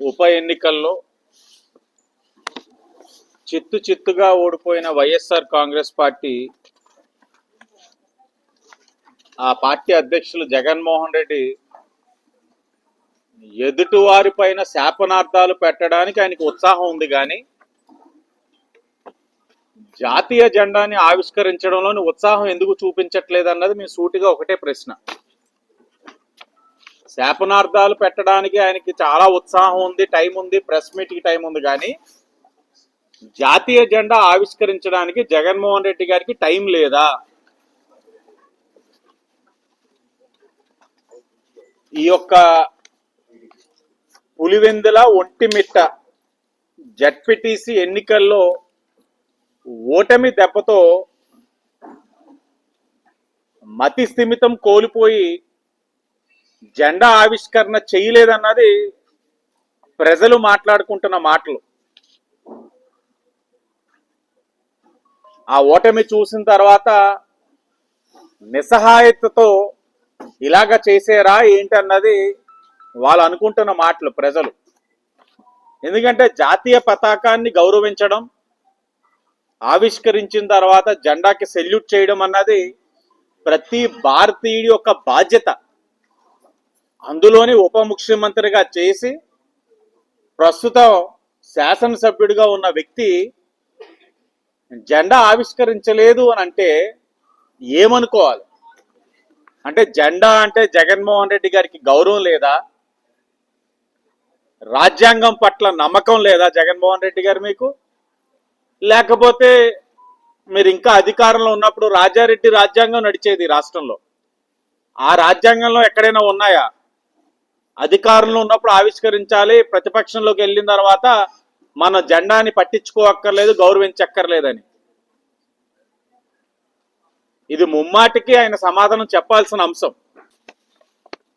ఉప ఎన్నికల్లో చిత్తు చిత్తుగా ఓడిపోయిన వైఎస్ఆర్ కాంగ్రెస్ పార్టీ ఆ పార్టీ అధ్యక్షులు జగన్మోహన్ రెడ్డి ఎదుటివారి పైన శాపనార్థాలు పెట్టడానికి ఆయనకు ఉత్సాహం ఉంది కానీ జాతీయ జెండాని ఆవిష్కరించడంలోని ఉత్సాహం ఎందుకు చూపించట్లేదు అన్నది మీ సూటిగా ఒకటే ప్రశ్న. శాపనార్థాలు పెట్టడానికి ఆయనకి చాలా ఉత్సాహం ఉంది టైం ఉంది ప్రెస్ మీట్కి టైం ఉంది. కానీ జాతీయ జెండా ఆవిష్కరించడానికి జగన్మోహన్ రెడ్డి గారికి టైం లేదా? ఈ యొక్క పులివెందుల ఒంటిమిట్ట జడ్పిటిసి ఎన్నికల్లో ఓటమి దెబ్బతో మతి స్థిమితం కోల్పోయి జెండా ఆవిష్కరణ చేయలేదన్నది ప్రజలు మాట్లాడుకుంటున్న మాటలు. ఆ ఓటమి చూసిన తర్వాత నిస్సహాయతతో ఇలాగ చేసేరా ఏంటన్నది వాళ్ళు అనుకుంటున్న మాటలు ప్రజలు. ఎందుకంటే జాతీయ పతాకాన్ని గౌరవించడం ఆవిష్కరించిన తర్వాత జెండాకి సెల్యూట్ చేయడం అన్నది ప్రతి భారతీయుడి యొక్క బాధ్యత. అందులోని ఉప ముఖ్యమంత్రిగా చేసి ప్రస్తుతం శాసనసభ్యుడిగా ఉన్న వ్యక్తి జెండా ఆవిష్కరించలేదు అని అంటే ఏమనుకోవాలి? అంటే జెండా అంటే జగన్మోహన్ రెడ్డి గారికి గౌరవం లేదా? రాజ్యాంగం పట్ల నమ్మకం లేదా జగన్మోహన్ రెడ్డి గారు మీకు? లేకపోతే మీరు ఇంకా అధికారంలో ఉన్నప్పుడు రాజారెడ్డి రాజ్యాంగం నడిచేది రాష్ట్రంలో. ఆ రాజ్యాంగంలో ఎక్కడైనా ఉన్నాయా? అధికారంలో ఉన్నప్పుడు ఆవిష్కరించాలి ప్రతిపక్షంలోకి వెళ్ళిన తర్వాత మన జెండాని పట్టించుకోక్కర్లేదు గౌరవించక్కర్లేదని. ఇది ముమ్మాటికి ఆయన సమాధానం చెప్పాల్సిన అంశం.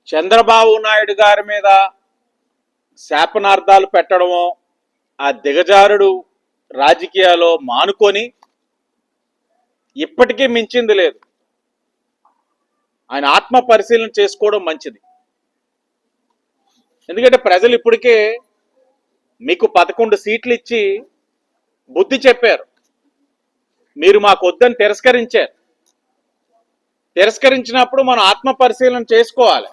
చంద్రబాబు నాయుడు గారి మీద శాపనార్థాలు పెట్టడమో ఆ దిగజారుడు రాజకీయాల్లో మానుకొని ఇప్పటికీ మించింది లేదు. ఆయన ఆత్మ పరిశీలన చేసుకోవడం మంచిది. ఎందుకంటే ప్రజలు ఇప్పటికే మీకు పదకొండు సీట్లు ఇచ్చి బుద్ధి చెప్పారు. మీరు మాకు వద్దని తిరస్కరించారు. తిరస్కరించినప్పుడు మనం ఆత్మ పరిశీలన చేసుకోవాలి.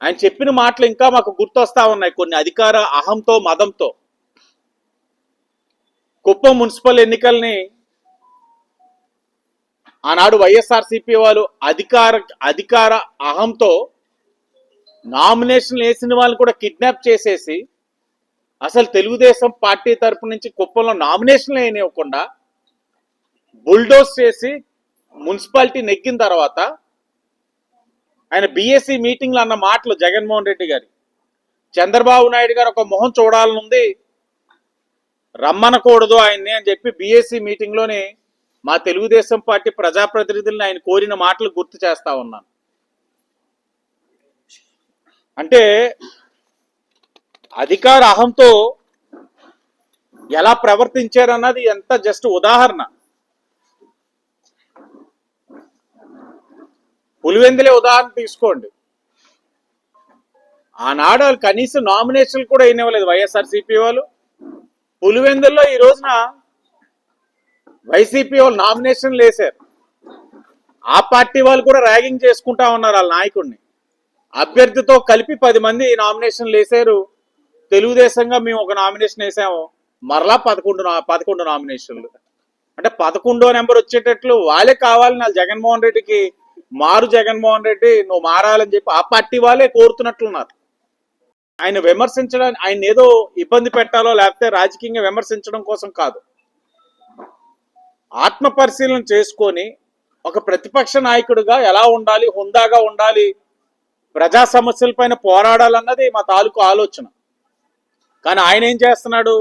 ఆయన చెప్పిన మాటలు ఇంకా మాకు గుర్తొస్తా ఉన్నాయి కొన్ని అధికార అహంతో మదంతో. కుప్పం మున్సిపల్ ఎన్నికల్ని ఆనాడు వైఎస్ఆర్సీపీ వాళ్ళు అధికార అధికార అహంతో నామినేషన్లు వేసిన వాళ్ళని కూడా కిడ్నాప్ చేసేసి అసలు తెలుగుదేశం పార్టీ తరపు నుంచి కుప్పంలో నామినేషన్లు వేయనివ్వకుండా బుల్డోస్ చేసి మున్సిపాలిటీ నెగ్గిన తర్వాత ఆయన బీఎస్సీ మీటింగ్లో అన్న మాటలు జగన్మోహన్ రెడ్డి గారి. చంద్రబాబు నాయుడు గారు ఒక మొహం చూడాలనుంది. రమ్మనకూడదు ఆయన్ని అని చెప్పి బీఎస్సీ మీటింగ్లోనే మా తెలుగుదేశం పార్టీ ప్రజాప్రతినిధులను ఆయన కోరిన మాటలు గుర్తు చేస్తా ఉన్నాను. అంటే అధికార అహంతో ఎలా ప్రవర్తించారన్నది ఎంత జస్ట్ ఉదాహరణ. పులివెందులే ఉదాహరణ తీసుకోండి. ఆనాడు వాళ్ళు కనీసం నామినేషన్లు కూడా అయినవ్వలేదు వైఎస్ఆర్సీపీ వాళ్ళు. పులివెందుల్లో ఈ రోజున వైసీపీ వాళ్ళు నామినేషన్లు వేశారు. ఆ పార్టీ వాళ్ళు కూడా ర్యాగింగ్ చేసుకుంటా ఉన్నారు వాళ్ళ నాయకుడిని. అభ్యర్థితో కలిపి పది మంది నామినేషన్లు వేసారు తెలుగుదేశంగా మేము ఒక నామినేషన్ వేసాము. మరలా పదకొండు పదకొండు నామినేషన్లు. అంటే పదకొండో నెంబర్ వచ్చేటట్లు వాళ్ళే కావాలని నా జగన్మోహన్ రెడ్డికి. మారు జగన్మోహన్ రెడ్డి నువ్వు మారాలని చెప్పి ఆ పార్టీ వాళ్ళే కోరుతున్నట్లున్నారు. ఆయన విమర్శించడానికి ఆయన ఏదో ఇబ్బంది పెట్టాలో లేకపోతే రాజకీయంగా విమర్శించడం కోసం కాదు. ఆత్మ పరిశీలన చేసుకొని ఒక ప్రతిపక్ష నాయకుడిగా ఎలా ఉండాలి హుందాగా ఉండాలి ప్రజా సమస్యలపైన పోరాడాలన్నది మా తాలూకు ఆలోచన. కానీ ఆయన ఏం చేస్తున్నాడు?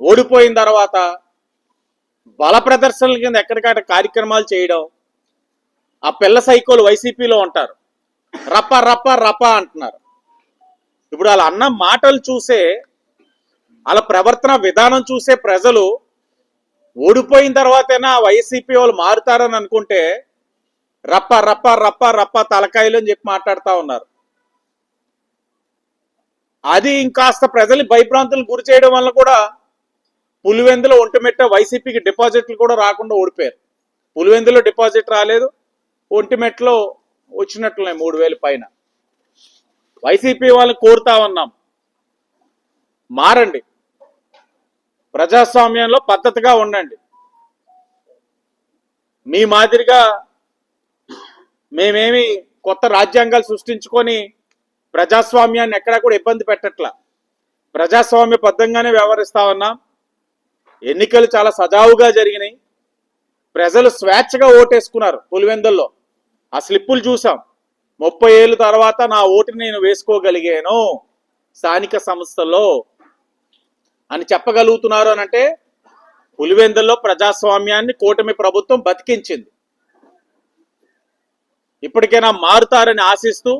ఓడిపోయిన తర్వాత బల ప్రదర్శనల కింద ఎక్కడికక్కడ కార్యక్రమాలు చేయడం ఆ పిల్ల సైకోలు వైసీపీలో ఉంటారు. రప్ప రప్ప రప్ప అంటున్నారు. ఇప్పుడు వాళ్ళ అన్న మాటలు చూసే వాళ్ళ ప్రవర్తన విధానం చూసే ప్రజలు ఓడిపోయిన తర్వాతైనా వైసీపీ వాళ్ళు మారుతారని అనుకుంటే రప్ప రప్ప రప్ప రప్ప తలకాయలు అని చెప్పి మాట్లాడుతూ ఉన్నారు. అది ఇంకాస్త ప్రజలు భయభ్రాంతులు గురి చేయడం వల్ల కూడా పులివెందులో ఒంటిమెట్ట వైసీపీకి డిపాజిట్లు కూడా రాకుండా ఓడిపోయారు. పులివెందులో డిపాజిట్ రాలేదు ఒంటిమెట్లో వచ్చినట్లున్నాయి మూడు వేలు పైన. వైసీపీ వాళ్ళని కోరుతా ఉన్నాం. మారండి. ప్రజాస్వామ్యంలో పద్ధతిగా ఉండండి. మీ మాదిరిగా మేమేమి కొత్త రాజ్యాంగాలు సృష్టించుకొని ప్రజాస్వామ్యాన్ని ఎక్కడా కూడా ఇబ్బంది పెట్టట్లా. ప్రజాస్వామ్య బద్ధంగానే వ్యవహరిస్తా ఉన్నాం. ఎన్నికలు చాలా సజావుగా జరిగినాయి. ప్రజలు స్వేచ్ఛగా ఓటేసుకున్నారు పులివెందుల్లో. ఆ స్లిప్పులు చూసాం ముప్పై ఏళ్ళ తర్వాత నా ఓటుని నేను వేసుకోగలిగాను స్థానిక సంస్థల్లో అని చెప్పగలుగుతున్నారు అని అంటే పులివెందుల్లో ప్రజాస్వామ్యాన్ని కూటమి ప్రభుత్వం బతికించింది. ఇప్పటికైనా మారుతారని ఆశిస్తూ